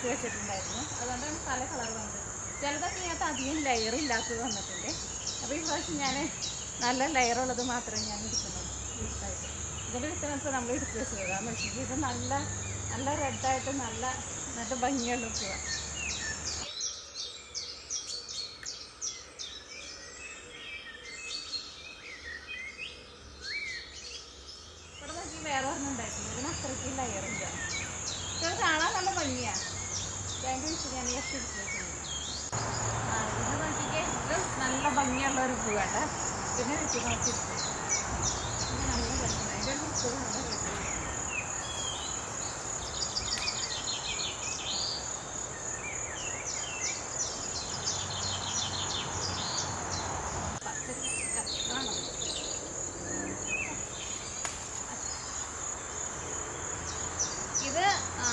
എടുത്ത് വെച്ചിട്ടുണ്ടായിരുന്നു. അതുകൊണ്ടാണ് പല കളർ വന്നത്. ചിലതൊക്കെ ഇതിനകത്ത് അധികം ലെയർ ഇല്ലാത്തത് വന്നിട്ടുണ്ട്. അപ്പോൾ ഈ പ്രാവശ്യം ഞാൻ നല്ല ലെയറുള്ളത് മാത്രമേ ഞാൻ എടുക്കുന്നുള്ളൂ. വിത്തായിട്ട് ഇതിന്റെ വിത്തിനകത്ത് നമ്മൾ എടുത്ത് വെച്ചത് കാരണം വെച്ചിട്ട് ഇത് നല്ല നല്ല റെഡായിട്ട് നല്ല നല്ല ഭംഗിയുള്ള പൂവാണ് ഇവിടെ നോക്കി വേറെ ഒരെണ്ണം ഉണ്ടായിട്ടില്ല ഇതിന് അത്രയ്ക്ക് ലെയറില്ല ഇത് കാണാൻ നല്ല ഭംഗിയാണ് അതിന്റെ വിഷയം ഞാൻ ജസ്റ്റ് എടുത്ത് വെക്കുന്നത് ആ ഇത് നോക്കിക്കേ ഇത് നല്ല ഭംഗിയുള്ള ഒരു പൂവാണ് പിന്നെ വെച്ച് നോക്കിയിട്ട് ഇത് നല്ല ഭംഗിയാണ് അതിന്റെ ഒരു വിത്ത് നല്ല ഭംഗിയാണ് പച്ചരി കഷ്ണമാണ് ഇത് ആ,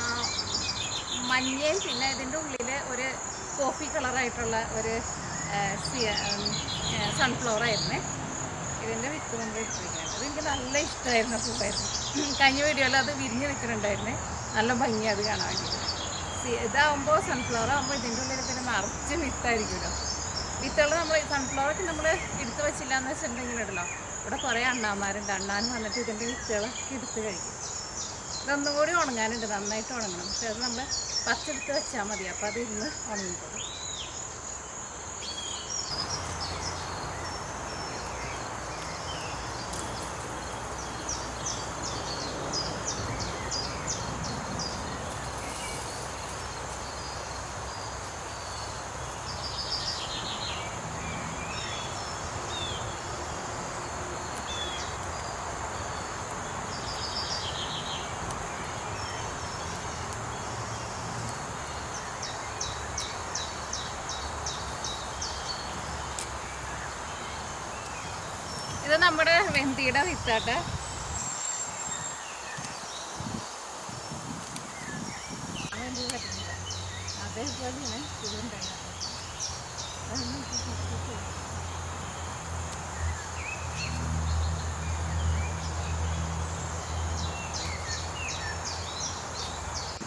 മഞ്ഞയും പിന്നെ ഇതിന്റെ ഉള്ളിൽ ഒരു കോഫി കളറായിട്ടുള്ള ഒരു സൺഫ്ലവർ ആയിരുന്നു ഇതിന്റെ വിത്ത് നമ്മൾ ഇട്ടിരിക്കുന്നത് അതെനിക്ക് നല്ല ഇഷ്ടമായിരുന്ന പൂവായിരുന്നു. കഴിഞ്ഞ വീഡിയോയിൽ അത് വിരിഞ്ഞ് നിൽക്കുന്നുണ്ടായിരുന്നേ. നല്ല ഭംഗി അത് കാണാൻ വേണ്ടിയിട്ട്. ഇതാവുമ്പോൾ സൺഫ്ലവർ ആകുമ്പോൾ ഇതിന്റെ ഉള്ളിൽ പിന്നെ നിറച്ച് വിത്തായിരിക്കുമല്ലോ. വിത്തുകൾ നമ്മൾ സൺഫ്ലവറൊക്കെ നമ്മൾ എടുത്ത് വെച്ചില്ല എന്ന് വെച്ചിട്ടുണ്ടെങ്കിൽ ഇടലോ ഇവിടെ കുറേ അണ്ണാന്മാരുണ്ട്. അണ്ണാൻ വന്നിട്ട് ഇതിന്റെ വിത്തുകളൊക്കെ എടുത്ത് കഴിക്കും. ഇതൊന്നും കൂടി ഉണങ്ങാനുണ്ട്. നന്നായിട്ട് ഉണങ്ങണം. പക്ഷെ അത് നമ്മൾ പച്ചെടുത്ത് വെച്ചാൽ മതി. അപ്പോൾ അത് ഇന്ന് ഉണങ്ങിക്കോളും. നമ്മുടെ വെന്തിയുടെ വിത്താട്ടെ അതേപോലെയാണ് ഇതുണ്ടായത് അതൊന്നും ഇപ്പൊ കിട്ടിയിട്ടില്ല.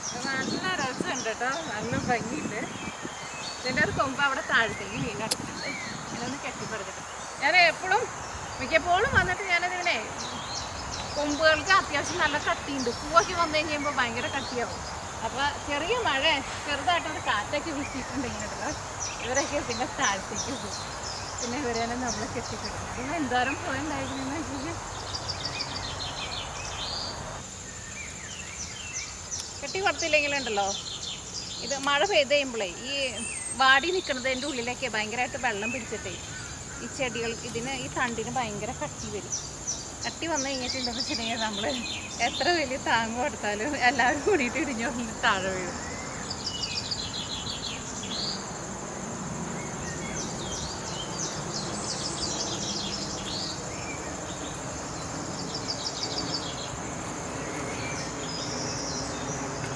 ഇത് നല്ല രസമുണ്ട് കേട്ടോ നല്ല ഭംഗിയുണ്ട് ഇതിന്റെ ഒരു കൊമ്പ് അവിടെ താഴത്തേക്ക് വീണെടുത്തിട്ടുണ്ട് ഇതൊന്ന് കെട്ടിപ്പറഞ്ഞിട്ട് ഞാൻ എപ്പോഴും മിക്കപ്പോഴും വന്നിട്ട് ഞാനതിനെ കൊമ്പുകൾക്ക് അത്യാവശ്യം നല്ല കട്ടിയുണ്ട് പൂവൊക്കെ വന്നു കഴിയുമ്പോൾ ഭയങ്കര കട്ടിയാവും അപ്പോൾ ചെറിയ മഴ ചെറുതായിട്ടൊരു കാറ്റൊക്കെ ഇങ്ങനെയുള്ള ഇവരൊക്കെ പിന്നെ താഴ്ത്തേക്ക് പോകും. പിന്നെ ഇവരെ നമ്മൾ കെട്ടിക്കിടും പിന്നെ എന്തോരം പോയിണ്ടായിരുന്നു വെച്ചാൽ കെട്ടി കൊടുത്തില്ലെങ്കിലുണ്ടല്ലോ ഇത് മഴ പെയ്ത് കഴിയുമ്പോഴേ ഈ വാടി നിൽക്കുന്നത് നിൽക്കുന്നതിന്റെ ഉള്ളിലൊക്കെ ഭയങ്കരമായിട്ട് വെള്ളം പിടിച്ചിട്ടേ ഈ ചെടികൾ ഇതിന് ഈ തണ്ടിന് ഭയങ്കര കട്ടി വരും. കട്ടി വന്നു കഴിഞ്ഞിട്ടുണ്ടെന്ന് വെച്ചിട്ടുണ്ടെങ്കിൽ നമ്മൾ എത്ര വലിയ താങ്ങ് കൊടുത്താലും എല്ലാവരും കൂടിയിട്ട് ഇടിഞ്ഞു താഴെ വീഴും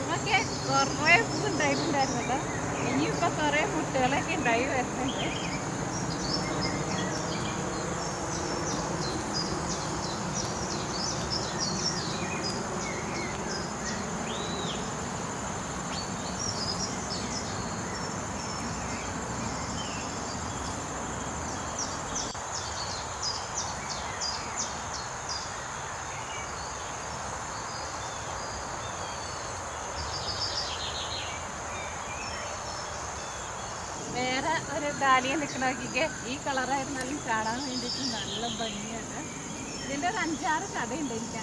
ഇതൊക്കെ കുറേ പൂ ഉണ്ടായിട്ടുണ്ടായിരുന്നല്ലോ ഇനിയിപ്പോൾ കുറേ മുട്ടുകളൊക്കെ ഉണ്ടായി വരുന്നുണ്ട് വേറെ ഒരു ഡാലിയ നിൽക്കണ നോക്കിക്കെ ഈ കളറായിരുന്നാലും കാണാൻ വേണ്ടിയിട്ട് നല്ല ഭംഗിയാണ്. ഇതിന്റെ ഒരു അഞ്ചാറ് കടയുണ്ട് എനിക്ക്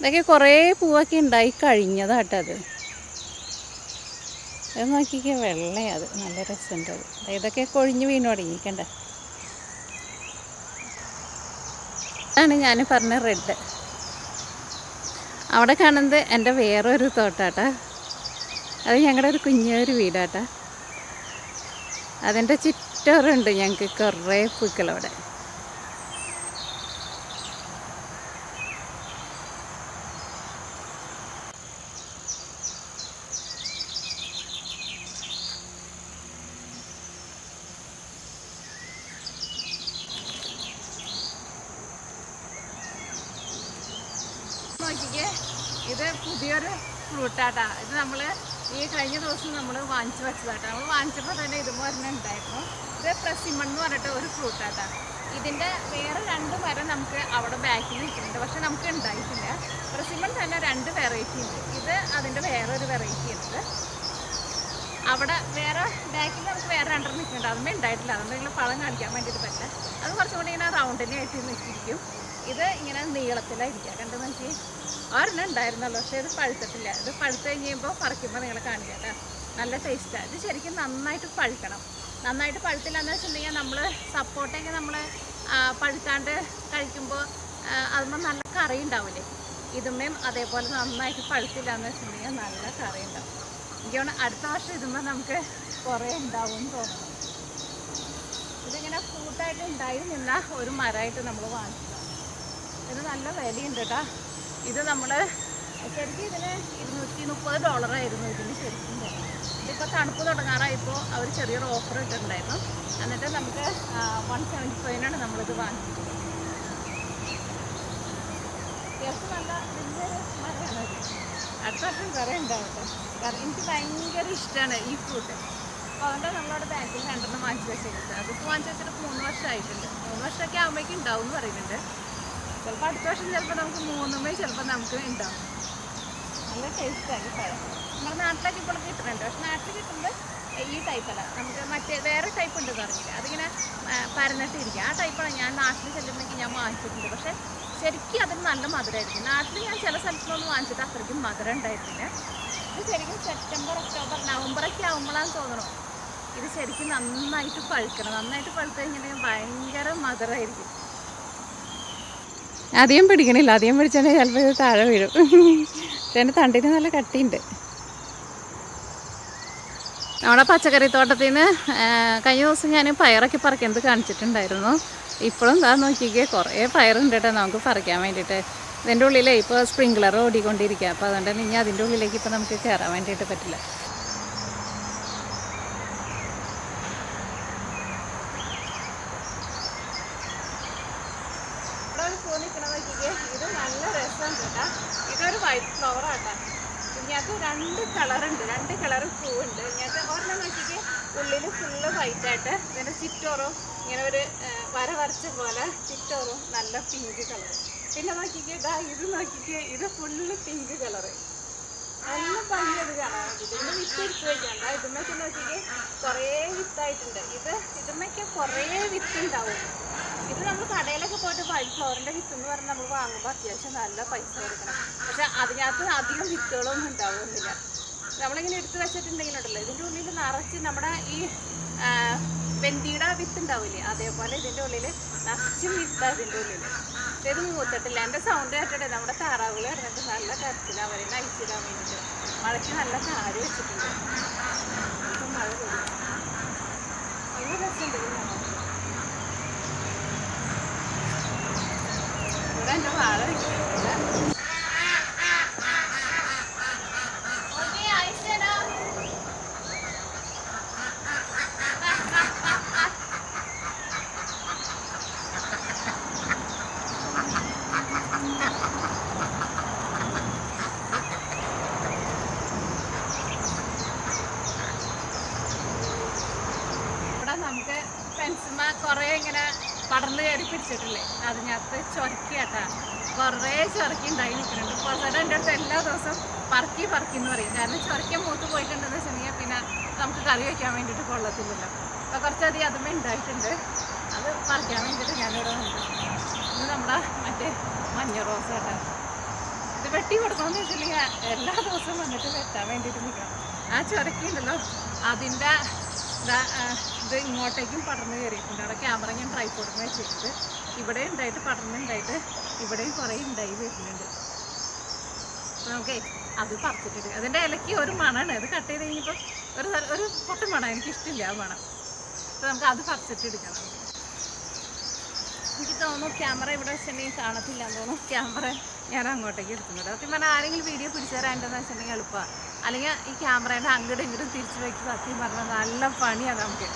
ഇതൊക്കെ കുറേ പൂവൊക്കെ ഉണ്ടായി കഴിഞ്ഞതാട്ടത് അത്. നോക്കിക്ക നോക്കിക്കേ വെള്ളയത് നല്ല രസമുണ്ട് അത്. ഇതൊക്കെ കൊഴിഞ്ഞ് വീണ് തുടങ്ങിക്കണ്ട. അതാണ് ഞാൻ പറഞ്ഞ റെഡ്. അവിടെ കാണുന്നത് എന്റെ വേറൊരു തോട്ടാട്ടാ. അത് ഞങ്ങളുടെ ഒരു കുഞ്ഞൊരു വീടാട്ടാ. അതിന്റെ ചുറ്റോറുണ്ട് ഞങ്ങൾക്ക് കുറേ പൂക്കളവിടെ ഇത് പുതിയൊരു ഫ്രൂട്ടാട്ടാ ഇത് നമ്മൾ ഈ കഴിഞ്ഞ ദിവസം നമ്മൾ വാങ്ങിച്ചു വെച്ചതാട്ടോ. നമ്മൾ വാങ്ങിച്ചപ്പോൾ തന്നെ ഇതുപോലെ ഉണ്ടായിരുന്നു. ഇത് പ്രസിമൺ എന്ന് പറഞ്ഞിട്ട് ഒരു ഫ്രൂട്ടാട്ടാ ഇതിന്റെ വേറെ രണ്ട് മരം നമുക്ക് അവിടെ ബാക്കിൽ നിൽക്കുന്നുണ്ട്. പക്ഷെ നമുക്ക് ഉണ്ടായിട്ടില്ല. പ്രസിമൺ തന്നെ രണ്ട് വെറൈറ്റി ഉണ്ട്. ഇത് അതിന്റെ വേറൊരു വെറൈറ്റി ഉണ്ട്. അവിടെ വേറെ ബാക്കിൽ നമുക്ക് വേറെ രണ്ടെണ്ണം നിൽക്കുന്നുണ്ട്. അതൊന്നും ഉണ്ടായിട്ടില്ല. അതുകൊണ്ട് നിങ്ങൾ പഴം കാണിക്കാൻ വേണ്ടിയിട്ട് പറ്റില്ല. അത് കുറച്ചും കൂടി ഇങ്ങനെ റൗണ്ടിനായിട്ട് നിൽക്കിരിക്കും ഇത് ഇങ്ങനെ നീളത്തിലായിരിക്കുക കണ്ടു നോക്കി ഒരെണ്ണം ഉണ്ടായിരുന്നല്ലോ പക്ഷേ ഇത് പഴുത്തിട്ടില്ല. ഇത് പഴുത്ത് കഴിഞ്ഞുമ്പോൾ പറിക്കുമ്പോൾ നിങ്ങൾ കാണിക്കുക കേട്ടോ. നല്ല ടേസ്റ്റാണ് ഇത് ശരിക്കും നന്നായിട്ട് പഴുക്കണം. നന്നായിട്ട് പഴുത്തില്ല എന്ന് വെച്ചിട്ടുണ്ടെങ്കിൽ നമ്മൾ സപ്പോർട്ടെങ്കിൽ നമ്മൾ പഴുക്കാണ്ട് കഴിക്കുമ്പോൾ അതുമ്പോൾ നല്ല കറി ഉണ്ടാവില്ലേ ഇതുമ്മയും അതേപോലെ നന്നായിട്ട് പഴുത്തില്ല എന്ന് വെച്ചിട്ടുണ്ടെങ്കിൽ നല്ല കറി ഉണ്ടാവും. എനിക്കാണ് അടുത്ത വർഷം ഇതുമ്പോൾ നമുക്ക് കുറേ ഉണ്ടാവും തോന്നുന്നു. ഇതിങ്ങനെ കൂട്ടായിട്ട് ഉണ്ടായി നിന്ന ഒരു മരമായിട്ട് നമ്മൾ വാങ്ങിച്ചതാണ് ഇത് നല്ല വിലയുണ്ട് കേട്ടോ. ഇത് നമ്മൾ ശരിക്കും ഇതിന് ഇരുന്നൂറ്റി മുപ്പത് ഡോളറായിരുന്നു ഇതിന് ശരിക്കും. ഇതിപ്പോൾ തണുപ്പ് തുടങ്ങാറായപ്പോൾ അവർ ചെറിയൊരു ഓഫർ ഇട്ടിട്ടുണ്ടായിരുന്നു. എന്നിട്ട് നമുക്ക് വൺ സെവന്റി ഫൈവിനാണ് നമ്മളിത് വാങ്ങിച്ചത്. അത്യാവശ്യം നല്ല വലിയൊരു മരമാണ് അടുത്ത വർഷം കുറേ ഉണ്ടാവട്ടെ. കാരണം എനിക്ക് ഭയങ്കര ഇഷ്ടമാണ് ഈ ഫ്രൂട്ട് അപ്പോൾ അതുകൊണ്ട് നമ്മളവിടെ ബാങ്കിൽ രണ്ടെണ്ണം വാങ്ങിച്ച് വെച്ചിട്ടുണ്ട് അതിപ്പോൾ വാങ്ങിച്ച് വെച്ചിട്ട് മൂന്ന് വർഷമായിട്ടുണ്ട് മൂന്ന് വർഷമൊക്കെ ആകുമ്പോഴേക്കും ഉണ്ടാവും എന്ന് പറയുന്നുണ്ട്. ചിലപ്പോൾ അടുത്ത വർഷം ചിലപ്പോൾ നമുക്ക് മൂന്നുമേ ചിലപ്പോൾ നമുക്ക് ഉണ്ടാവും നല്ല ടേസ്റ്റാണ് പഴം നമ്മുടെ നാട്ടിലൊക്കെ ഇപ്പോൾ കിട്ടുന്നുണ്ട്. പക്ഷെ നാട്ടിൽ കിട്ടുന്നത് ഈ ടൈപ്പല്ല നമുക്ക് മറ്റേ വേറെ ടൈപ്പ് ഉണ്ട് പറഞ്ഞില്ല? അതിങ്ങനെ പരന്നിട്ടിരിക്കുക ആ ടൈപ്പാണ് ഞാൻ നാട്ടിൽ ചെല്ലുന്നെങ്കിൽ ഞാൻ വാങ്ങിച്ചിട്ടുണ്ട്. പക്ഷേ ശരിക്കും അതിന് നല്ല മധുരമായിരിക്കും നാട്ടിൽ ഞാൻ ചില സ്ഥലത്തുനിന്ന് വാങ്ങിച്ചിട്ട് അത്രയ്ക്കും മധുരം ഉണ്ടായിരുന്നില്ല. ഇത് ശരിക്കും സെപ്റ്റംബർ ഒക്ടോബർ നവംബറൊക്കെ ആകുമ്പോഴാണ് തോന്നണു. ഇത് ശരിക്കും നന്നായിട്ട് പഴുക്കണം. നന്നായിട്ട് പഴുത്ത് കഴിഞ്ഞിട്ടുണ്ടെങ്കിൽ ഭയങ്കര മധുരമായിരിക്കും അധികം പിടിക്കണില്ല. അധികം പിടിച്ചാൽ ചിലപ്പോൾ ഇത് താഴെ വീഴും. എന്റെ തണ്ടിന് നല്ല കട്ടിയുണ്ട്. നമ്മുടെ പച്ചക്കറി തോട്ടത്തിൽ നിന്ന് കഴിഞ്ഞ ദിവസം ഞാൻ പയറൊക്കെ പറിക്കുന്നത് കാണിച്ചിട്ടുണ്ടായിരുന്നു. ഇപ്പോഴും എന്താ നോക്കിക്കേ കുറേ പയറുണ്ട് കേട്ടോ നമുക്ക് പറിക്കാൻ വേണ്ടിയിട്ട് ഇതിന്റെ ഉള്ളിലേ ഇപ്പോൾ സ്പ്രിങ്ക്ലർ ഓടിക്കൊണ്ടിരിക്കുക അപ്പോൾ അതുകൊണ്ട് തന്നെ ഇനി അതിന്റെ ഉള്ളിലേക്ക് ഇപ്പോൾ നമുക്ക് കയറാൻ വേണ്ടിയിട്ട് പറ്റില്ല ഇവിടെ ഒരു പൂ നിൽക്കണത് നോക്കിക്കേ ഇത് നല്ല രസമുണ്ട് കേട്ടാ ഇതൊരു വൈറ്റ് ഫ്ലവർ ആട്ടാ ഇതിനകത്ത് രണ്ട് കളറുണ്ട് രണ്ട് കളർ പൂവുണ്ട് ഇതിനകത്ത് ഒരെണ്ണം നോക്കിക്കേ ഉള്ളിൽ ഫുള്ള് വൈറ്റ് ആയിട്ട് ഇതിന്റെ ചിറ്റോറും ഇങ്ങനെ ഒരു ആ, വര വരച്ച പോലെ ചിറ്റോറും നല്ല പിങ്ക് കളർ പിന്നെ നോക്കിക്കേ ഇതാ ഇത് നോക്കിക്കേ ഇത് ഫുള്ള് പിങ്ക് കളറ് നല്ല ഭംഗിയത് കാണാൻ ഇതിന് വിത്ത് എടുത്ത് വയ്ക്കണ്ട ഇതുമ്മയ്ക്ക് നോക്കിക്കേ കുറേ വിത്തായിട്ടുണ്ട് ഇത് ഇതുമ്മയ്ക്ക് കുറേ വിത്ത് ഉണ്ടാവും. ഇത് നമ്മൾ കടയിലൊക്കെ പോയിട്ട് വൈറ്റ് ഫ്ലവറിന്റെ വിത്ത് എന്ന് പറഞ്ഞാൽ നമ്മൾ വാങ്ങുമ്പോൾ അത്യാവശ്യം നല്ല പൈസ കൊടുക്കണം. പക്ഷെ അതിനകത്ത് അധികം വിത്തുകളൊന്നും ഉണ്ടാവുന്നില്ല. നമ്മളിങ്ങനെ എടുത്ത് വെച്ചിട്ടുണ്ടെങ്കിലുണ്ടല്ലോ ഇതിന്റെ ഉള്ളിൽ നിറച്ച് നമ്മുടെ ഈ ആ, വെന്തിയുടെ വിത്ത് ഉണ്ടാവില്ലേ അതേപോലെ ഇതിന്റെ ഉള്ളിൽ നിറച്ചും വിത്ത് അതിന്റെ ഉള്ളിൽ ഇത് മൂത്തിട്ടില്ല. എന്റെ സൗണ്ട് കേട്ടിട്ട് നമ്മുടെ താറാവുകൾ കിടന്നിട്ട് നല്ല കരച്ചിൽ അവരെ നയിച്ചിടാൻ വേണ്ടിയിട്ട് മഴയ്ക്ക് നല്ല കാര് വെച്ചിട്ടുണ്ട്. മഴ നല്ല രസമുണ്ട് ഇവിടെ എന്റെ വാഴ ഓക്കേ, അയച്ചുതരാ. ഇവിടെ നമുക്ക് പെൻസിമ കുറേ ഇങ്ങനെ പടർന്ന് കയറി പിടിച്ചിട്ടില്ലേ? അതിനകത്ത് ചൊരക്കിയാട്ടാ കുറേ ചൊരക്കി ഉണ്ടായി നിൽക്കുന്നുണ്ട് പൊസയുടെ എന്റെ അടുത്ത് എല്ലാ ദിവസവും പറക്കി പറക്കി എന്ന് പറയും. കാരണം ചൊരക്ക മൂത്ത് പോയിട്ടുണ്ടെന്ന് വെച്ചിട്ടുണ്ടെങ്കിൽ പിന്നെ നമുക്ക് കറി വയ്ക്കാൻ വേണ്ടിയിട്ട് കൊള്ളത്തില്ലല്ലോ. അപ്പോൾ കുറച്ചധികം അതുമേ ഉണ്ടായിട്ടുണ്ട് അത് പറിക്കാൻ വേണ്ടിയിട്ട് ഞാനിവിടെ വന്നു ഇത് നമ്മുടെ മറ്റേ മഞ്ഞ റോസ് കേട്ടോ ഇത് വെട്ടി കൊടുക്കണമെന്ന് വെച്ചിട്ടുണ്ടെങ്കിൽ എല്ലാ ദിവസവും വന്നിട്ട് വെട്ടാൻ വേണ്ടിയിട്ട് നിൽക്കണം ആ ചൊരക്കിയുണ്ടല്ലോ അതിന്റെ ഇത് ഇങ്ങോട്ടേക്കും പടർന്ന് കയറിയിട്ടുണ്ട്. അവിടെ ക്യാമറ ഞാൻ ട്രൈപ്പോർട്ടിന് വെച്ചിട്ട് ഇവിടെ ഉണ്ടായിട്ട് പടർന്നുണ്ടായിട്ട് ഇവിടെയും കുറേ ഉണ്ടായി വരുന്നുണ്ട്. നമുക്ക് അത് പറിച്ചിട്ടുണ്ട് അതിന്റെ ഇലയ്ക്ക് ഒരു മണമാണ് അത് കട്ട് ചെയ്ത് കഴിഞ്ഞപ്പോൾ ഒരു ഒരു പൊട്ട മണം. എനിക്ക് ഇഷ്ടമില്ല ആ മണം. അപ്പോൾ നമുക്ക് അത് പറിച്ചിട്ട് എടുക്കണം. എനിക്ക് തോന്നുന്നു ക്യാമറ ഇവിടെ വെച്ചിട്ടുണ്ടെങ്കിൽ കാണത്തില്ല തോന്നുന്നു. ക്യാമറ ഞാൻ അങ്ങോട്ടേക്ക് എടുക്കുന്നുണ്ട് സത്യം പറഞ്ഞാൽ ആരെങ്കിലും വീഡിയോ പിടിച്ചു തരാണ്ടെന്ന് വെച്ചിട്ടുണ്ടെങ്കിൽ എളുപ്പമാണ് അല്ലെങ്കിൽ ഈ ക്യാമറേന്റെ അങ്ങോട്ടും ഇങ്ങോട്ടും തിരിച്ചു വെച്ച് സത്യം പറഞ്ഞാൽ നല്ല പണിയാണ് നമുക്ക്.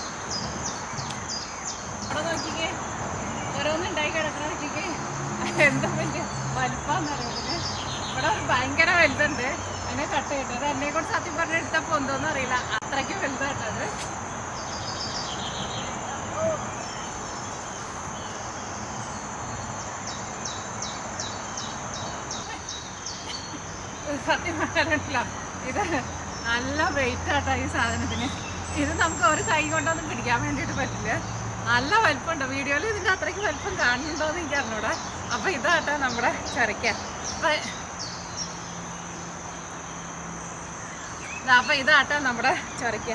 അവിടെ നോക്കിക്കേ. ഓരോന്നും ഉണ്ടായി കിടക്കണ നോക്കിക്കേ. എന്താ വലിയ വലുപ്പാന്ന് അറിയുന്നത് ഇവിടെ ഭയങ്കര വലുതുണ്ട്. അതിനെ കട്ട് കിട്ടും അത് എന്നെ കൊണ്ട് സത്യം പറഞ്ഞ എടുത്തപ്പോൾ എന്തോന്നും അറിയില്ല. അത്രയ്ക്ക് വലുതായിട്ടത് സത്യം പറയാനില്ല ഇത് നല്ല വെയിറ്റ് ആട്ടോ ഈ സാധനത്തിന്. ഇത് നമുക്ക് ഒരു കൈ കൊണ്ടൊന്നും പിടിക്കാൻ വേണ്ടിയിട്ട് പറ്റില്ല. നല്ല വലിപ്പമുണ്ട്. വീഡിയോയിൽ ഇതിന്റെ അത്രയ്ക്ക് വലിപ്പം കാണുന്നുണ്ടോ എന്ന് എനിക്ക് അറിഞ്ഞൂടാ. അപ്പോൾ ഇതാട്ടോ നമ്മുടെ ചരക്ക. അപ്പം ഇതാട്ടോ നമ്മുടെ ചരക്ക.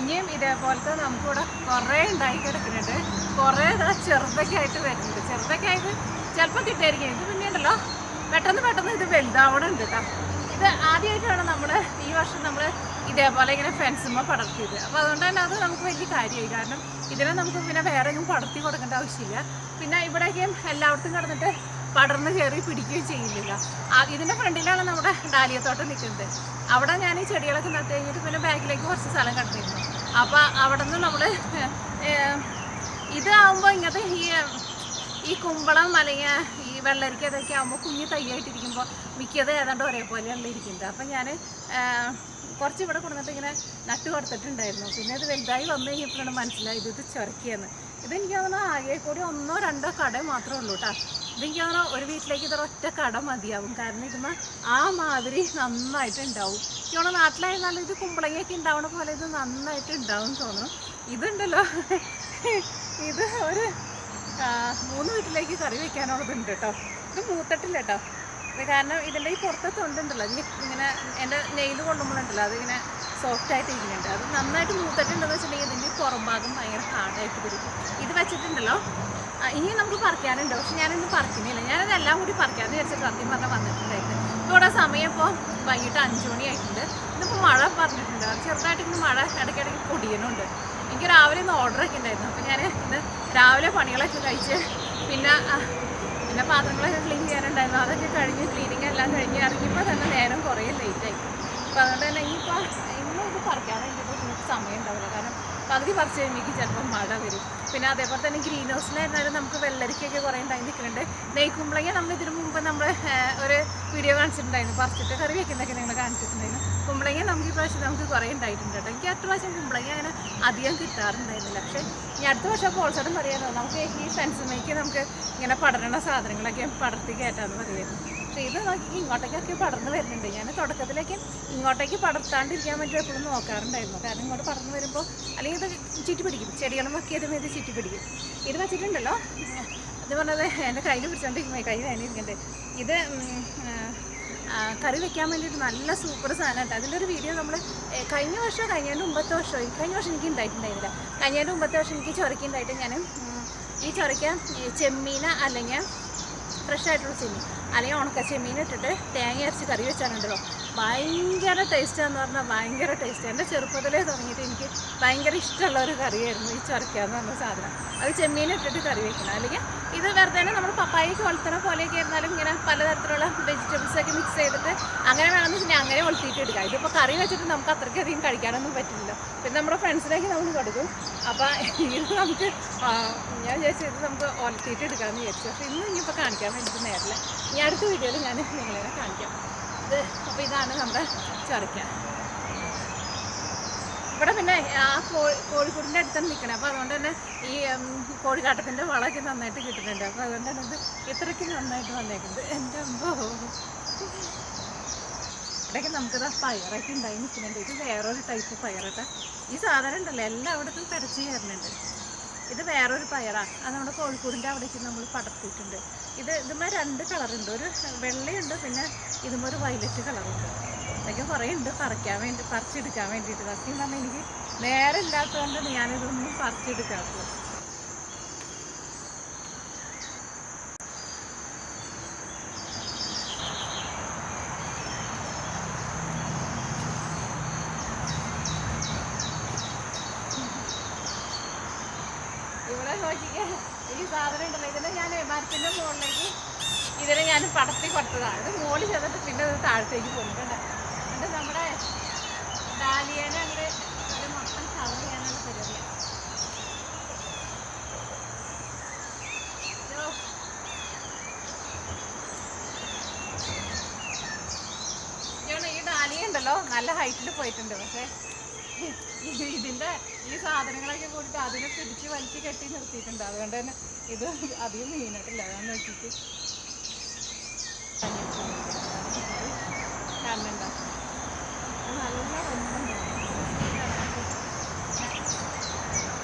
ഇനിയും ഇതേപോലത്തെ നമുക്കിവിടെ കുറേ ഉണ്ടായി കിടക്കുന്നുണ്ട്. കുറേ ഇതാ ചെറുതൊക്കെ ആയിട്ട് വരുന്നുണ്ട്. ചെറുതൊക്കെ ആയിട്ട് ചിലപ്പോൾ കിട്ടായിരിക്കും ഇത് പിന്നെ ഉണ്ടല്ലോ പെട്ടെന്ന് പെട്ടെന്ന് ഇത് വലുതാവണുണ്ട് കേട്ടോ ഇത് ആദ്യമായിട്ടാണ് നമ്മൾ ഈ വർഷം നമ്മൾ ഇതേപോലെ ഇങ്ങനെ ഫെൻസുമ്മ പടർത്തിയത്. അപ്പോൾ അതുകൊണ്ട് തന്നെ അത് നമുക്ക് വലിയ കാര്യമായി. കാരണം ഇതിനെ നമുക്ക് പിന്നെ വേറെ ഒന്നും പടർത്തി കൊടുക്കേണ്ട ആവശ്യമില്ല. പിന്നെ ഇവിടേക്കും എല്ലായിടത്തും കിടന്നിട്ട് പടർന്ന് കയറി പിടിക്കുകയും ചെയ്യുന്നില്ല. ഇതിന്റെ ഫ്രണ്ടിലാണ് നമ്മുടെ ഡാലിയത്തോട്ടം നിൽക്കുന്നത് അവിടെ ഞാൻ ഈ ചെടികളൊക്കെ നട്ട് കഴിഞ്ഞിട്ട് പിന്നെ ബാക്കിലേക്ക് കുറച്ച് സ്ഥലം കണ്ടിരുന്നു അപ്പോൾ അവിടെ നിന്ന് നമ്മൾ ഇതാവുമ്പോൾ ഇങ്ങനത്തെ ഈ ഈ കുമ്പളം അല്ലെങ്കിൽ വെള്ളരിക്ക ഇതൊക്കെ ആകുമ്പോൾ കുഞ്ഞു തയ്യായിട്ടിരിക്കുമ്പോൾ മിക്കത് ഏതാണ്ട് ഒരേപോലെയാണല്ലോ ഇരിക്കുന്നത് അപ്പം ഞാൻ കുറച്ച് ഇവിടെ കൊടുത്തിട്ട് ഇങ്ങനെ നട്ട് കൊടുത്തിട്ടുണ്ടായിരുന്നു. പിന്നെ ഇത് വലുതായി വന്നു കഴിഞ്ഞപ്പോഴാണ് മനസ്സിലായത് ഇത് ചൊരക്കിയെന്ന്. ഇതെനിക്ക് തോന്നുന്നു ആകെ കൂടി ഒന്നോ രണ്ടോ കട മാത്രമേ ഉള്ളൂ കേട്ടോ ഇതെനിക്ക് തോന്നുന്നു ഒരു വീട്ടിലേക്ക് ഒറ്റ കട മതിയാവും. കാരണം ഇതുമ്മ ആ മാതിരി നന്നായിട്ട് ഉണ്ടാവും. തോന്നുന്നു നാട്ടിലായിരുന്നാലും ഇത് കുമ്പളങ്ങയൊക്കെ ഉണ്ടാവണ പോലെ ഇത് നന്നായിട്ട് ഉണ്ടാവും തോന്നുന്നു. ഇതുണ്ടല്ലോ. ഇത് ഒരു മൂന്ന് വീട്ടിലേക്ക് കറി വയ്ക്കാനുള്ളതുണ്ട് കേട്ടോ. ഇത് മൂത്തട്ടില്ല കേട്ടോ. കാരണം ഇതിന്റെ ഈ പുറത്തെ തൊണ്ടുണ്ടല്ലോ ഇനി ഇങ്ങനെ എന്റെ നെയിൽ കൊള്ളുമ്പോഴുണ്ടല്ലോ അതിങ്ങനെ സോഫ്റ്റ് ആയിട്ട് ഇരിക്കുന്നുണ്ട്. അത് നന്നായിട്ട് മൂത്തട്ടുണ്ടെന്ന് വെച്ചിട്ടുണ്ടെങ്കിൽ ഇതിന്റെ ഈ പുറം ഭാഗം ഭയങ്കര ഹാർഡായിട്ട് വരും ഇത് വെച്ചിട്ടുണ്ടല്ലോ. ഇനി നമുക്ക് പറിക്കാനുണ്ട്. പക്ഷെ ഞാനിന്ന് പറിക്കുന്നില്ല. ഞാനത് എല്ലാം കൂടി പറിക്കാമെന്ന് വിചാരിച്ചിട്ട് സത്യം പറഞ്ഞാൽ വന്നിട്ടുണ്ടായിരുന്നു. ഇവിടെ സമയം ഇപ്പോൾ വൈകിട്ട് അഞ്ച് മണിയായിട്ടുണ്ട്. ഇന്നിപ്പോൾ മഴ പറഞ്ഞിട്ടുണ്ട്. ചെറുതായിട്ട് ഇന്ന് മഴ ഇടയ്ക്കിടയ്ക്ക് പൊടിയനുണ്ട് എനിക്ക് രാവിലെ ഒന്ന് ഓർഡർ ഒക്കെ ഉണ്ടായിരുന്നു. അപ്പോൾ ഞാൻ ഇന്ന് രാവിലെ പണികളൊക്കെ കഴിച്ച് പിന്നെ പിന്നെ പാത്രങ്ങളൊക്കെ ക്ലീൻ ചെയ്യാനുണ്ടായിരുന്നു. അതൊക്കെ കഴിഞ്ഞ് ക്ലീനിങ് എല്ലാം കഴിഞ്ഞ് ഇറങ്ങിയപ്പോൾ തന്നെ നേരം കുറേ ലേറ്റായി അപ്പോൾ അതുകൊണ്ട് തന്നെ ഇനിയിപ്പോൾ ഇന്നും ഇത് പറിക്കാൻ വേണ്ടിയിട്ട് സമയം ഉണ്ടാവില്ല കാരണം പകുതി പറിച്ച് കഴിയുമ്പോൾ ചിലപ്പോൾ മഴ വരും. പിന്നെ അതേപോലെ തന്നെ ഗ്രീൻ ഹൗസിലായിരുന്നാലും നമുക്ക് വെള്ളരിക്കൊക്കെ കുറേ ഉണ്ടായി നിൽക്കുന്നുണ്ട്. നെയ്ക്കുമ്പളങ്ങ നമ്മൾ ഇതിനു മുമ്പ് നമ്മൾ ഒരു വീഡിയോ കാണിച്ചിട്ടുണ്ടായിരുന്നു. പറിച്ചിട്ട് കറി വെക്കുന്നതൊക്കെ നിങ്ങൾ കാണിച്ചിട്ടുണ്ടായിരുന്നു. കുമ്പളങ്ങ നമുക്ക് ഈ പ്രാവശ്യം നമുക്ക് കുറേ ഉണ്ടായിട്ടുണ്ട് കേട്ടോ. എനിക്ക് അടുത്ത പ്രാവശ്യം കുമ്പളങ്ങ അങ്ങനെ അധികം കിട്ടാറുണ്ടായിരുന്നില്ല. പക്ഷേ ഇനി അടുത്ത വർഷം പോൾസോടും പറയാനോ? നമുക്ക് ഈ ഫെൻസുമേക്ക് നമുക്ക് ഇങ്ങനെ പടരണ സാധനങ്ങളൊക്കെ പടർത്തി കയറ്റാമെന്ന് പറയുമായിരുന്നു ഇത് നോക്കി ഇങ്ങോട്ടേക്കൊക്കെ പടർന്ന് വരുന്നുണ്ട്. ഞാൻ തുടക്കത്തിലേക്ക് ഇങ്ങോട്ടേക്ക് പടർത്താണ്ടിരിക്കാൻ വേണ്ടി എപ്പോഴും നോക്കാറുണ്ടായിരുന്നു. കാരണം ഇങ്ങോട്ട് പടർന്ന് വരുമ്പോൾ അല്ലെങ്കിൽ ഇത് ചുറ്റി പിടിക്കും. ചെടികളും ഒക്കെ ഇത് മേത് ചുറ്റി പിടിക്കും. ഇത് വെച്ചിട്ടുണ്ടല്ലോ. അത് പറഞ്ഞത് എന്റെ കയ്യിൽ പിടിച്ചോണ്ടിരിക്കുമ്പോൾ കൈ വേനിരിക്കണ്ടേ ഇത് കറി വെക്കാൻ വേണ്ടിയിട്ട് നല്ല സൂപ്പർ സാധനമായിട്ട് അതിന്റെ ഒരു വീഡിയോ നമ്മൾ കഴിഞ്ഞ വർഷം കഴിഞ്ഞതിന്റെ മുമ്പത്തെ ഈ കഴിഞ്ഞ വർഷം എനിക്ക് ഉണ്ടായിട്ടുണ്ടായിരുന്നില്ല. കഴിഞ്ഞതിന്റെ മുമ്പത്തെ വർഷം എനിക്ക് ചൊരക്കുണ്ടായിട്ട് ഞാൻ ഈ ചൊരക്ക ചെമ്മീന അല്ലെങ്കിൽ ഫ്രഷ് ആയിട്ടുള്ള ചെമ്മീൻ അല്ലെങ്കിൽ ഉണക്ക ചെമ്മീൻ ഇട്ടിട്ട് തേങ്ങ അരച്ച് കറി വെച്ചാലുണ്ടല്ലോ. ഭയങ്കര ടേസ്റ്റാന്ന് പറഞ്ഞാൽ ഭയങ്കര ടേസ്റ്റ് എന്റെ ചെറുപ്പത്തിലേ തുടങ്ങിയിട്ട് എനിക്ക് ഭയങ്കര ഇഷ്ടമുള്ള ഒരു കറിയായിരുന്നു ഈ ചൊരക്ക എന്ന് പറഞ്ഞ സാധനം. അത് ചെമ്മീനെ ഇട്ടിട്ട് കറി വെക്കണം. അല്ലെങ്കിൽ ഇത് വെറുതെ നമ്മൾ പപ്പായക്ക് വളർത്തണ പോലെയൊക്കെ ആയിരുന്നാലും ഇങ്ങനെ പലതരത്തിലുള്ള വെജിറ്റബിൾസ് ഒക്കെ മിക്സ് ചെയ്തിട്ട് അങ്ങനെ വേണമെന്ന് വെച്ചാൽ അങ്ങനെ വളർത്തിയിട്ട് എടുക്കാം. ഇതിപ്പോൾ കറി വെച്ചിട്ട് നമുക്ക് അത്രയ്ക്കധികം കഴിക്കാനൊന്നും പറ്റില്ല പിന്നെ നമ്മുടെ ഫ്രണ്ട്സിലേക്ക് നമ്മൾ കൊടുക്കും. അപ്പോൾ ഇത് നമുക്ക് ഞാൻ വിചാരിച്ചു ഇത് നമുക്ക് ഒലത്തിയിട്ട് എടുക്കാമെന്ന് വിചാരിച്ചു. അപ്പോൾ ഇന്ന് ഇനിയിപ്പോൾ കാണിക്കാൻ വേണ്ടിയിട്ട് നേരില്ല. ഇനി അടുത്ത വീഡിയോയിൽ ഞാൻ നിങ്ങളെ കാണിക്കാം. അപ്പോൾ ഇതാണ് നമ്മുടെ ചെറുക്കൻ. ഇവിടെ പിന്നെ ആ കോഴി കോഴിക്കോടിന്റെ അടുത്താണ് നിൽക്കണേ അപ്പോൾ അതുകൊണ്ട് തന്നെ ഈ കോഴിക്കാട്ടത്തിന്റെ വളമൊക്കെ നന്നായിട്ട് കിട്ടുന്നുണ്ട്. അപ്പോൾ അതുകൊണ്ട് തന്നെ ഇത് ഇത്രയ്ക്ക് നന്നായിട്ട് വന്നേക്കുന്നത്. എന്റെ അമ്പോ ഇവിടെയൊക്കെ നമുക്കിത് പയറൊക്കെ ഉണ്ടായി നിൽക്കുന്നുണ്ട്. ഇത് വേറൊരു ടൈപ്പ് പയറട്ടെ ഈ സാധനം ഉണ്ടല്ലോ എല്ലായിടത്തും പരച്ച് ചേരുന്നുണ്ട് ഇത് വേറൊരു പയറാണ് അത് നമ്മുടെ കോഴിക്കോടിന്റെ അവിടേക്ക് നമ്മൾ പടർത്തിയിട്ടുണ്ട്. ഇത് ഇതുമ്മേ രണ്ട് കളറുണ്ട്. ഒരു വെള്ളയുണ്ട് പിന്നെ ഇതുമ്മേ ഒരു വയലറ്റ് കളറുണ്ട്. അതൊക്കെ കുറേ ഉണ്ട്. പറിക്കാൻ വേണ്ടി പറിച്ചെടുക്കാൻ വേണ്ടിയിട്ട്. സത്യം പറഞ്ഞാൽ എനിക്ക് നേരെ ഇല്ലാത്തതുകൊണ്ട് ഞാനിതൊന്നും പറിച്ചെടുക്കാത്തത് ഇവിടെ നോക്കിക്കേ ഈ സാധനം ഉണ്ടല്ലോ ഇതിനെ ഞാൻ മരത്തിന്റെ മുകളിലേക്ക് ഇതിനെ ഞാൻ കൊടുത്തതാണ്. ഇത് മുകളിൽ പിന്നെ ഇത് താഴത്തേക്ക് പോകുന്നുണ്ട് എന്നിട്ട് നമ്മുടെ ഡാലിയേനെ അങ്ങോട്ട് ഒരു മൊത്തം കവർ ചെയ്യാനുള്ള പരിപാടിയാണ് ണ്ടല്ലോ ഡാലിയ ഉണ്ടല്ലോ നല്ല ഹൈറ്റിൽ പോയിട്ടുണ്ട്. പക്ഷേ ഇതിന്റെ ഈ സാധനങ്ങളൊക്കെ കൂടിയിട്ട് അതിനെ പിടിച്ച് വലിച്ച് കെട്ടി നിർത്തിയിട്ടുണ്ട്. അതുകൊണ്ട് തന്നെ ഇത് അധികം വീണിട്ടില്ല. അതാണ് നോക്കിയിട്ട് കാണുന്നുണ്ടോ ഇത് നല്ല വലുപ്പമുണ്ട്.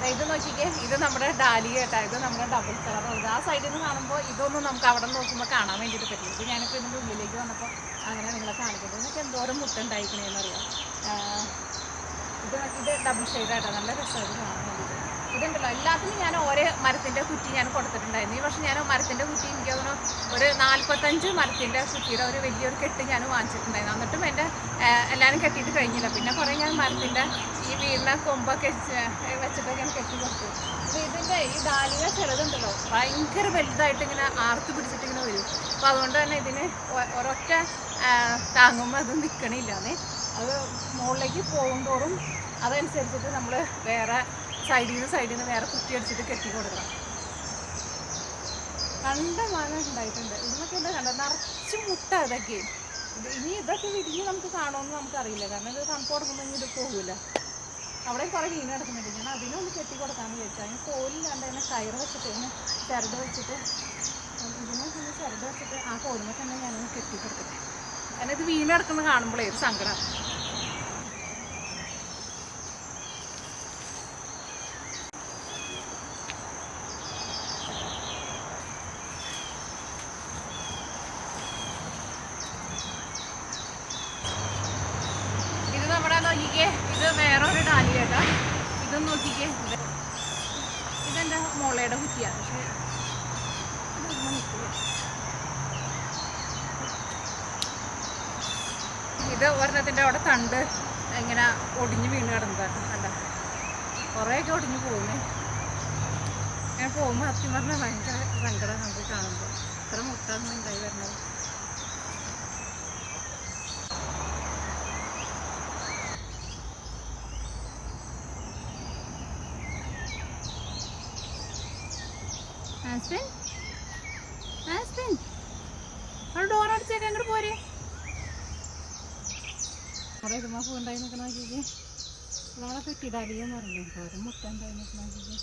ദേ ഇത് നോക്കിക്കേ ഇത് നമ്മുടെ ഡാലി കേട്ടോ ഇത് നമ്മുടെ ഡബിൾ കളർ ഉള്ളത് ആ സൈഡിൽ നിന്ന് കാണുമ്പോൾ ഇതൊന്നും നമുക്ക് അവിടെ നോക്കുമ്പോൾ കാണാൻ വേണ്ടിയിട്ട് പറ്റില്ല. ഇത് ഞാനിപ്പോൾ ഇതിന്റെ ഉള്ളിലേക്ക് വന്നപ്പോൾ അങ്ങനെ നിങ്ങളെ കാണിക്കുന്നത്. എനിക്ക് എന്തോരം മുട്ട ഉണ്ടായിക്കണേന്നറിയാം ഇത് ഇത് ഡബിൾ ഷെയ്ഡായിട്ടോ നല്ല രസമായിട്ട് കാണാൻ വേണ്ടിയിട്ട്. ഇതുണ്ടല്ലോ എല്ലാത്തിനും ഞാൻ ഓരോ മരത്തിന്റെ കുറ്റി ഞാൻ കൊടുത്തിട്ടുണ്ടായിരുന്നു. ഈ പക്ഷേ ഞാൻ മരത്തിന്റെ കുറ്റി എനിക്ക് തോന്നുന്നു ഒരു നാൽപ്പത്തഞ്ച് മരത്തിന്റെ കുറ്റിയുടെ ഒരു വലിയൊരു കെട്ട് ഞാൻ വാങ്ങിച്ചിട്ടുണ്ടായിരുന്നു. എന്നിട്ടും എന്റെ എല്ലാവരും കെട്ടിയിട്ട് കഴിഞ്ഞില്ല. പിന്നെ കുറേ ഞാൻ മരത്തിന്റെ വീടിന്റെ കൊമ്പൊക്കെ വെച്ച്- വെച്ചിട്ടൊക്കെ കെട്ടി കൊടുത്തു. അപ്പോൾ ഇതിന്റെ ഈ ഡാലിക ചെറുതുണ്ടല്ലോ ഭയങ്കര വലുതായിട്ട് ഇങ്ങനെ ആർത്ത് പിടിച്ചിട്ട് ഇങ്ങനെ വരും. അപ്പോൾ അതുകൊണ്ട് തന്നെ ഇതിന് ഒരൊറ്റ താങ്ങുമ്പോൾ അത് നിൽക്കണില്ലാന്നേ അത് മുകളിലേക്ക് പോകും തോറും അതനുസരിച്ചിട്ട് നമ്മൾ വേറെ സൈഡിൽ നിന്ന് സൈഡിൽ നിന്ന് വേറെ കുത്തി അടിച്ചിട്ട് കെട്ടി കൊടുക്കണം. കണ്ട മാങ്ങ ഉണ്ടായിട്ടുണ്ട്. ഇതിനൊക്കെ എന്താ കണ്ട നിറച്ച് മുട്ട ഇതൊക്കെ ഇത് ഇനി ഇതൊക്കെ വിരിഞ്ഞ് നമുക്ക് കാണുമെന്ന് നമുക്കറിയില്ല. കാരണം ഇത് തണുപ്പ് തുടങ്ങുമ്പോൾ ഇത് പോകില്ല അവിടെ കുറേ മീൻ കിടക്കുന്നുണ്ട്. ഞാൻ അതിനൊന്ന് കെട്ടി കൊടുക്കാമെന്ന് വിചാരിച്ചു. അതിന് കോലില്ലാണ്ട് തന്നെ കയറ് വെച്ചിട്ട് ഇങ്ങനെ ചിരട് വെച്ചിട്ട് ഇതിനെ ഒന്ന് ചിരട് വെച്ചിട്ട് ആ കോലിനെ തന്നെ ഞാനൊന്ന് കെട്ടി കൊടുക്കട്ടെ എന്നെ ഇത് വീണ് കിടക്കുന്നത് കാണുമ്പോഴേ ഒരു സങ്കടം ഇത് നമ്മുടെ നോക്കിക്കേ ഇത് വേറൊരു ഡാലി കേട്ടാ ഇതൊന്ന് നോക്കിക്കേ ഇത് ഇതെന്റെ മോളയുടെ കുറ്റിയാണ് പക്ഷേ ഇതൊന്നും നിൽക്കില്ല ഇത് ഒരെണ്ണത്തിന്റെ അവിടെ തണ്ട് ഇങ്ങനെ ഒടിഞ്ഞ് വീണ് കിടന്നതാണ് കണ്ട കുറേയൊക്കെ ഒടിഞ്ഞ് പോകുന്നേ ഞാൻ പോകുമ്പോൾ സത്യം പറഞ്ഞാൽ ഭയങ്കര സങ്കടം നമുക്ക് കാണുമ്പോൾ ഇത്ര മുട്ട ഒന്നും ഉണ്ടായി വരണത് ആസ്പിൻ ആസ്പിൻ അവിടെ ഡോർ അടിച്ചേക്ക് അങ്ങോട്ട് പോരെ? കുറേ ഇതുമാ പൂ ഉണ്ടായി നിൽക്കണ നോക്കിക്കേ. നമ്മളെ കെട്ടിടാലിയെന്ന് പറഞ്ഞു ഒരു മുട്ട ഉണ്ടായി നിൽക്കണ നോക്കിക്കേ.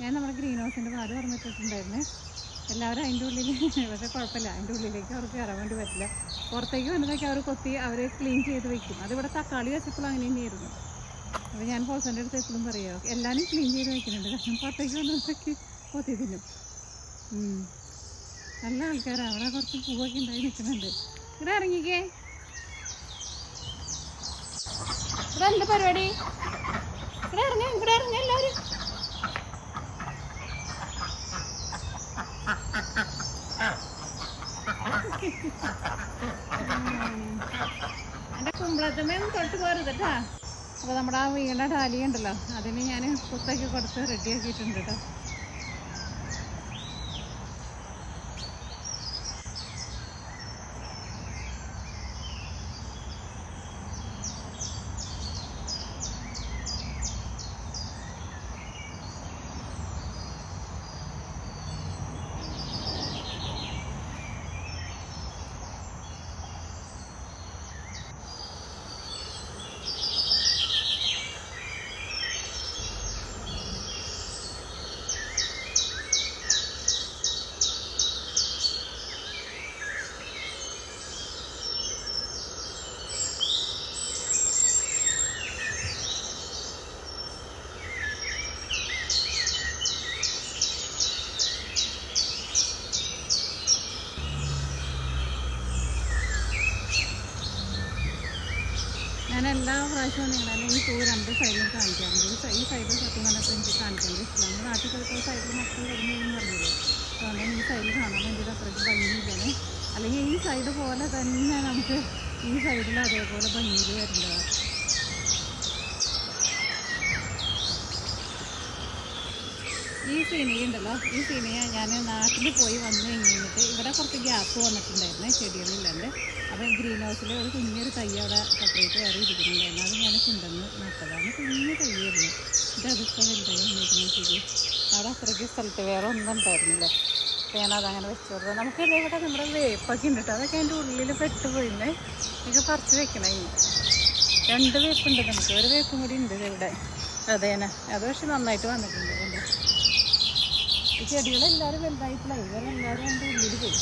ഞാൻ നമ്മുടെ ഗ്രീൻ ഹൗസിന്റെ വാൽ തുറന്നിട്ടിട്ടുണ്ടായിരുന്നേ. എല്ലാവരും അതിന്റെ ഉള്ളിൽ പക്ഷേ കുഴപ്പമില്ല. അതിന്റെ ഉള്ളിലേക്ക് അവർക്ക് കയറാൻ വേണ്ടി പറ്റില്ല. പുറത്തേക്ക് വന്നതൊക്കെ അവർ കൊത്തി അവർ ക്ലീൻ ചെയ്ത് വെക്കും. അതിവിടെ തക്കാളി വെച്ചപ്പോൾ അങ്ങനെ തന്നെയായിരുന്നു. അപ്പോൾ ഞാൻ പോസന്റെ അടുത്ത് എപ്പോഴും പറയുമോ എല്ലാവരും ക്ലീൻ ചെയ്ത് വെക്കുന്നുണ്ട്. കാരണം പുറത്തേക്ക് വന്നതൊക്കെ കൊത്തി തിന്നും. നല്ല ആൾക്കാരാണ് അവിടെ കുറച്ച് പൂവൊക്കെ ഉണ്ടായി നിൽക്കുന്നുണ്ട്. ഇവിടെ ഇറങ്ങിക്കേ. ഇവിടെ എന്താ പരിപാടി? ഇവിടെ ഇറങ്ങി ഇവിടെ ഇറങ്ങി എല്ലാവരും. എന്റെ കുമ്പളത്തമ്മയും തൊട്ട് പോരുത് കേട്ടാ. അപ്പോൾ നമ്മുടെ ആ വീണ ഡാലി ഉണ്ടല്ലോ അതിന് ഞാൻ കുത്തൊക്കെ കൊടുത്ത് റെഡിയാക്കിയിട്ടുണ്ട് കേട്ടോ. രണ്ട് സൈഡിലും കാണിക്കാറുണ്ട് ഈ സൈഡിൽ സത്യം പറഞ്ഞപ്പോൾ എനിക്ക് കാണിക്കാൻ ഇഷ്ടമാണ് നമ്മുടെ നാട്ടിൽ ചിലപ്പോൾ സൈഡിൽ മക്കൾ വരുന്നു എന്ന് പറഞ്ഞില്ലേ? അതുകൊണ്ട് ഈ സൈഡിൽ കാണാൻ വേണ്ടിയിട്ട് അത്രയ്ക്ക് ഭംഗിയില്ലാണ് അല്ലെങ്കിൽ ഈ സൈഡ് പോലെ തന്നെ നമുക്ക് ഈ സൈഡിൽ അതേപോലെ ഭംഗിയിൽ വരേണ്ടതാണ് ഈ സീനിയ ഉണ്ടല്ലോ ഈ സീനിയ ഞാൻ നാട്ടിൽ പോയി വന്നു കഴിഞ്ഞിട്ട് ഇവിടെ കുറച്ച് ഗ്യാപ്പ് വന്നിട്ടുണ്ടായിരുന്നു ചെടികളില്ലാണ്ട്. അപ്പോൾ ഗ്രീൻ ഹൗസിൽ ഒരു കുഞ്ഞൊരു തൈ അവിടെ സെപ്പറേറ്റ് വേറെ ഇരിക്കുന്നുണ്ടായിരുന്നു അത് ഞാൻ കൊണ്ടുവന്ന് നട്ടതാണ്. കുഞ്ഞു തൈയായിരുന്നു. ഇത് അതിപ്പോൾ വലുതായി വന്നിരിക്കുന്ന അവിടെ അത്രയ്ക്ക് സ്ഥലത്ത് വേറെ ഒന്നും ഉണ്ടായിരുന്നില്ല. ഞാനത് അങ്ങനെ വെച്ചു കൊടുത്തത് നമുക്ക് ഇവിടെ നമ്മുടെ വേപ്പൊക്കെ ഉണ്ട് കേട്ടോ. അതൊക്കെ അതിന്റെ ഉള്ളിൽ പെട്ടുപോയില്ലേ? ഇത് പറിച്ച് വെക്കണേ. രണ്ട് വേപ്പുണ്ട് നമുക്ക്. ഒരു വേപ്പും കൂടി ഉണ്ട് ഇവിടെ. അതേനെ. അത് പക്ഷെ നന്നായിട്ട് വന്നിട്ടുണ്ട്. ചെടികളെല്ലാവരും വലുതായിട്ടില്ല ഇവരെല്ലാവരും അതിന്റെ ഉള്ളിൽ പോയി.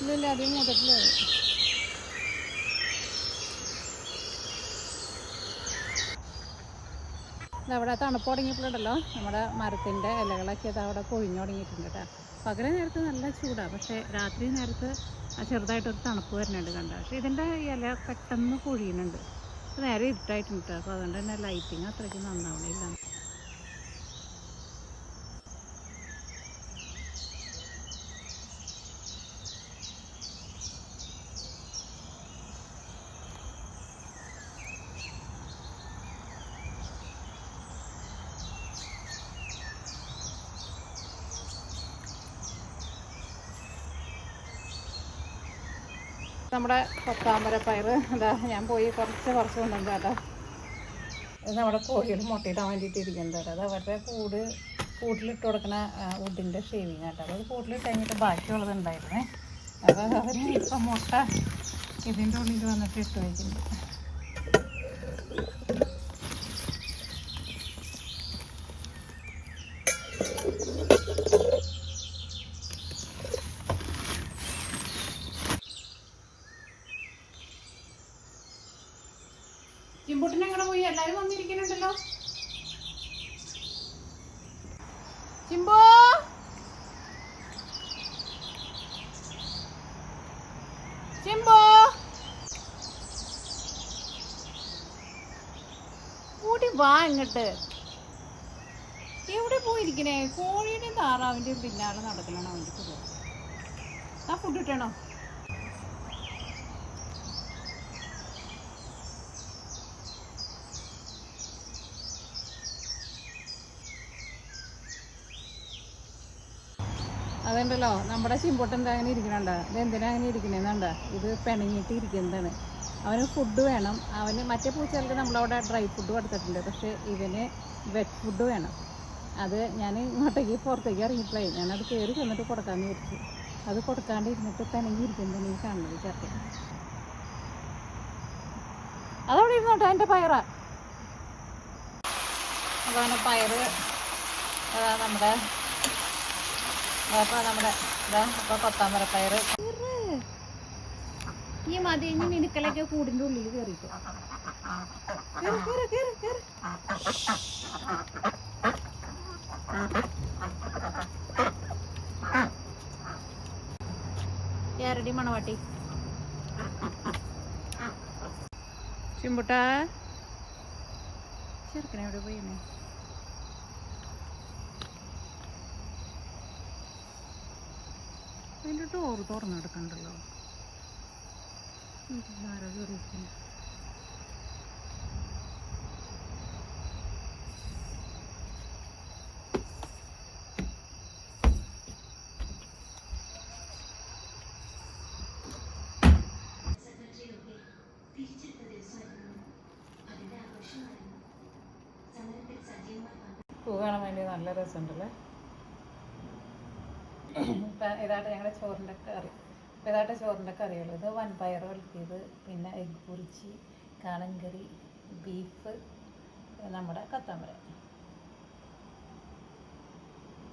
ഇല്ലില്ല അധികം മൂത്തട്ടില്ല അവിടെ തണുപ്പ് തുടങ്ങിയപ്പോഴുണ്ടല്ലോ നമ്മുടെ മരത്തിന്റെ ഇലകളൊക്കെ അത് അവിടെ കൊഴിഞ്ഞു തുടങ്ങിയിട്ടുണ്ട് കേട്ടോ. പകല നേരത്ത് നല്ല ചൂടാണ് പക്ഷേ രാത്രി നേരത്ത് ചെറുതായിട്ടൊരു തണുപ്പ് വരുന്നുണ്ട് കണ്ട. പക്ഷേ ഇതിന്റെ ഇല പെട്ടെന്ന് കൊഴിയുന്നുണ്ട്. നേരെ ഇരുട്ടായിട്ടുണ്ട് കേട്ടോ അപ്പോൾ അതുകൊണ്ട് തന്നെ ലൈറ്റിങ് അത്രയ്ക്ക് നന്നാവണില്ല. നമ്മുടെ പത്താമ്പര പയർ എന്താ ഞാൻ പോയി കുറച്ച് കുറച്ച് കൊണ്ടുവന്നു കേട്ടോ. ഇത് നമ്മുടെ കോഴികൾ മുട്ടയിടാൻ വേണ്ടിയിട്ട് ഇരിക്കുന്നത് കേട്ടോ. അത് അവരുടെ കൂട് കൂട്ടിലിട്ട് കൊടുക്കുന്ന വുഡിന്റെ ഷേവിങ് കേട്ടോ അത് കൂട്ടിലിട്ട് കഴിഞ്ഞിട്ട് ബാക്കിയുള്ളത് ഉണ്ടായിരുന്നേ. അപ്പോൾ അവർ ഇപ്പം മുട്ട ഇതിന്റെ ഉള്ളിൽ വന്നിട്ട് ഇട്ട് വയ്ക്കുന്നുണ്ട് വാ ഇങ്ങോട്ട്. എവിടെ പോയിരിക്കണേ? കോഴിയുടെയും താറാവിന്റെയും പിന്നാലെ നടക്കലാണ് അവന്റെ സുഖം ആ ഫുഡ് കിട്ടണോ? അതുണ്ടല്ലോ നമ്മുടെ ചിമ്പോട്ടൻ എന്താ അങ്ങനെ ഇരിക്കണണ്ട? ഇത് എന്തിനാ അങ്ങനെ ഇരിക്കണേന്നുണ്ട ഇത് പിണങ്ങിയിട്ട് ഇരിക്കുന്നതാണ്. അവന് ഫുഡ് വേണം. അവന് മറ്റേ പൂച്ചകൾക്ക് നമ്മളവിടെ ഡ്രൈ ഫുഡ് കൊടുത്തിട്ടുണ്ട്. പക്ഷേ ഇവന് വെറ്റ് ഫുഡ് വേണം. അത് ഞാൻ ഇങ്ങോട്ടേക്ക് പുറത്തേക്ക് ഇറങ്ങിപ്പോയി ഞാനത് കയറി ചെന്നിട്ട് കൊടുക്കാമെന്ന് വിചാരിച്ചു. അത് കൊടുക്കാണ്ട് ഇരുന്നിട്ട് പിണങ്ങി ഇരിക്കുന്നതാണ് ഈ കാണുന്നത് ചേർത്ത് അതവിടെ ഇരുന്നോട്ടെ എന്റെ പയറാ. അതാണ് പയറ്. അതാ നമ്മുടെ അപ്പോൾ നമ്മുടെ ഇതാ അപ്പൊ കൊത്താമരപ്പയറ് ഈ മതി ഇനി മിനുക്കലൊക്കെ കൂടിന്റെ ഉള്ളിൽ കയറിട്ടു ഏറടി മണവാട്ടി. ചിമ്പുട്ടാ. ചെറുക്കനെ എവിടെ പോയിന്നെ അതിന്റെ ഡോറ് തുറന്നു ആരോ കയറിയിരിക്കുന്നു പൂ കാണാൻ വേണ്ടി നല്ല രസമുണ്ടല്ലേ? ഇതാണ് ഞങ്ങളുടെ ചോറിന്റെ കറി. ഇതായിട്ട് ചോറിന്റെ കറികൾ. ഇത് വൻപയർ ഒലത്തിയത് പിന്നെ എഗ് കാളൻ കറി ബീഫ് നമ്മുടെ കത്തമ്പര